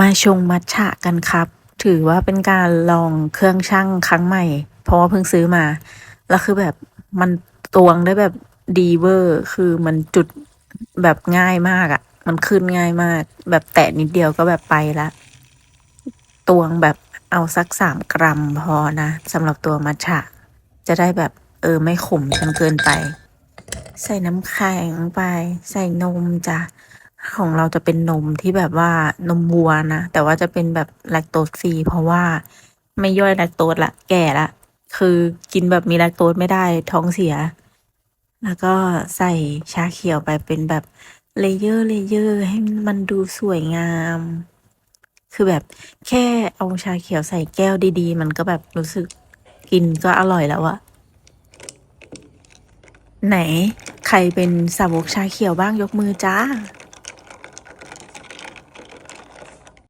มาชงมัทฉะกันครับ ถือว่าเป็นการลองเครื่องชั่งครั้งใหม่ เพราะว่าเพิ่งซื้อมา แล้วคือแบบมันตวงได้แบบดีเวอร์ คือมันจุดแบบง่ายมากอะ่ะ มันขึ้นง่ายมาก แบบแตะนิดเดียวก็แบบไปละตวงแบบเอาสักสามกรัมพอนะสำหรับตัวมัทฉะ จะได้แบบเออไม่ขมจนเกินไป ใส่น้ำแข็งไป ใส่นมจ้ะ ของเราจะเป็นนมที่แบบว่านมวัวนะ แต่ว่าจะเป็นแบบแลคโตสฟรีเพราะว่าไม่ย่อยแลคโตสละ แก่ละ คือกินแบบมีแลคโตสไม่ได้ท้องเสีย แล้วก็ใส่ชาเขียวไปเป็นแบบเลเยอร์เลเยอร์ให้มันดูสวยงาม คือแบบแค่เอาชาเขียวใส่แก้วดีๆ มันก็แบบรู้สึกกินก็อร่อยแล้วอะไหน ใครเป็นสาวกชาเขียวบ้างยกมือจ้า